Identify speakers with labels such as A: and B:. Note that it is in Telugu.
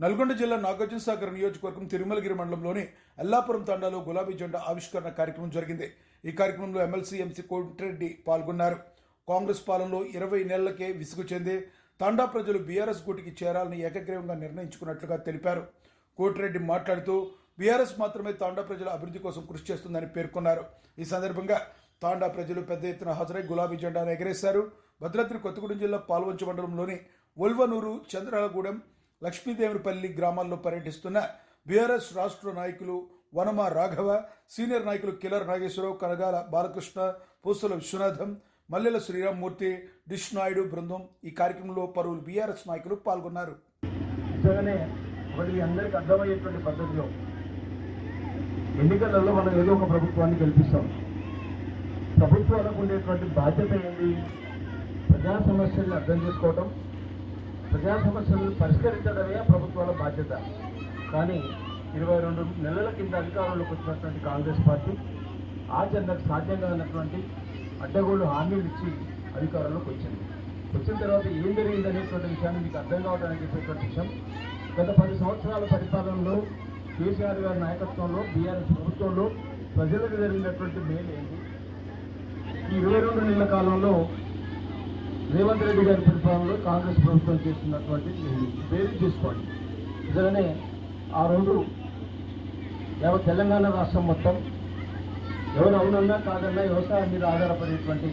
A: నల్గొండ జిల్లా నాగార్జున సాగర్ నియోజకవర్గం తిరుమలగిరి మండలంలోని అల్లాపురం తండాలో గులాబీ జెండా ఆవిష్కరణ కార్యక్రమం జరిగింది. ఈ కార్యక్రమంలో ఎమ్మెల్సీ ఎంసీ కోటిరెడ్డి పాల్గొన్నారు. కాంగ్రెస్ పాలనలో ఇరవై నెలలకే విసుగు చెంది తండా ప్రజలు బీఆర్ఎస్ గూటికి చేరాలని ఏకగ్రీవంగా నిర్ణయించుకున్నట్లుగా తెలిపారు. కోటిరెడ్డి మాట్లాడుతూ బీఆర్ఎస్ మాత్రమే తాండా ప్రజల అభివృద్ధి కోసం కృషి చేస్తుందని పేర్కొన్నారు. ఈ సందర్భంగా తాండా ప్రజలు పెద్ద ఎత్తున హాజరై గులాబీ జెండాను ఎగరేశారు. భద్రాద్రి కొత్తగూడెం జిల్లా పాల్వంచ మండలంలోని ఒల్వనూరు చంద్రాలగూడెం లక్ష్మీదేవిపల్లి గ్రామాల్లో పర్యటిస్తున్న బీఆర్ఎస్ రాష్ట్ర నాయకులు వనమ రాఘవ సీనియర్ నాయకులు కిలర్ నాగేశ్వరరావు కనగాల బాలకృష్ణ పూసల విశ్వనాథం మల్లెల శ్రీరామ్మూర్తి డిష్ నాయుడు బృందం ఈ కార్యక్రమంలో పలువురు బీఆర్ఎస్ నాయకులు పాల్గొన్నారు.
B: ఒకటి అందరికీ అర్థమయ్యేటువంటి పద్ధతిలో ఎన్నికలలో మనం ఏదో ఒక ప్రభుత్వాన్ని గెలిపిస్తాం. ప్రభుత్వాలకు ఉండేటువంటి బాధ్యత ఏంటి? ప్రజా సమస్యలను అర్థం చేసుకోవటం ప్రజా సమస్యలను పరిష్కరించడమే ప్రభుత్వాల బాధ్యత. కానీ ఇరవై రెండు నెలల కింద అధికారంలోకి వచ్చినటువంటి కాంగ్రెస్ పార్టీ ఆచరణకు సాధ్యం కానటువంటి అడ్డగోళ్ళు హామీలు ఇచ్చి అధికారంలోకి వచ్చింది. వచ్చిన తర్వాత ఏం జరిగిందనేటువంటి విషయాన్ని మీకు అర్థం కావడానికి చెప్పేటువంటి విషయం గత పది సంవత్సరాల పరిపాలనలో కేసీఆర్ గారి నాయకత్వంలో బీఆర్ఎస్ ప్రభుత్వంలో ప్రజలకు జరిగినటువంటి మేలు ఏంటి? ఈ ఇరవై రెండు నెలల కాలంలో రేవంత్ రెడ్డి గారి పరిపాలనలో కాంగ్రెస్ ప్రభుత్వం చేస్తున్నటువంటి పేరు తీసుకోండి. నిజంగానే ఆ రోజు యావత్ తెలంగాణ రాష్ట్రం మొత్తం ఎవరు అవునన్నా కాదన్నా వ్యవసాయం మీద ఆధారపడేటువంటి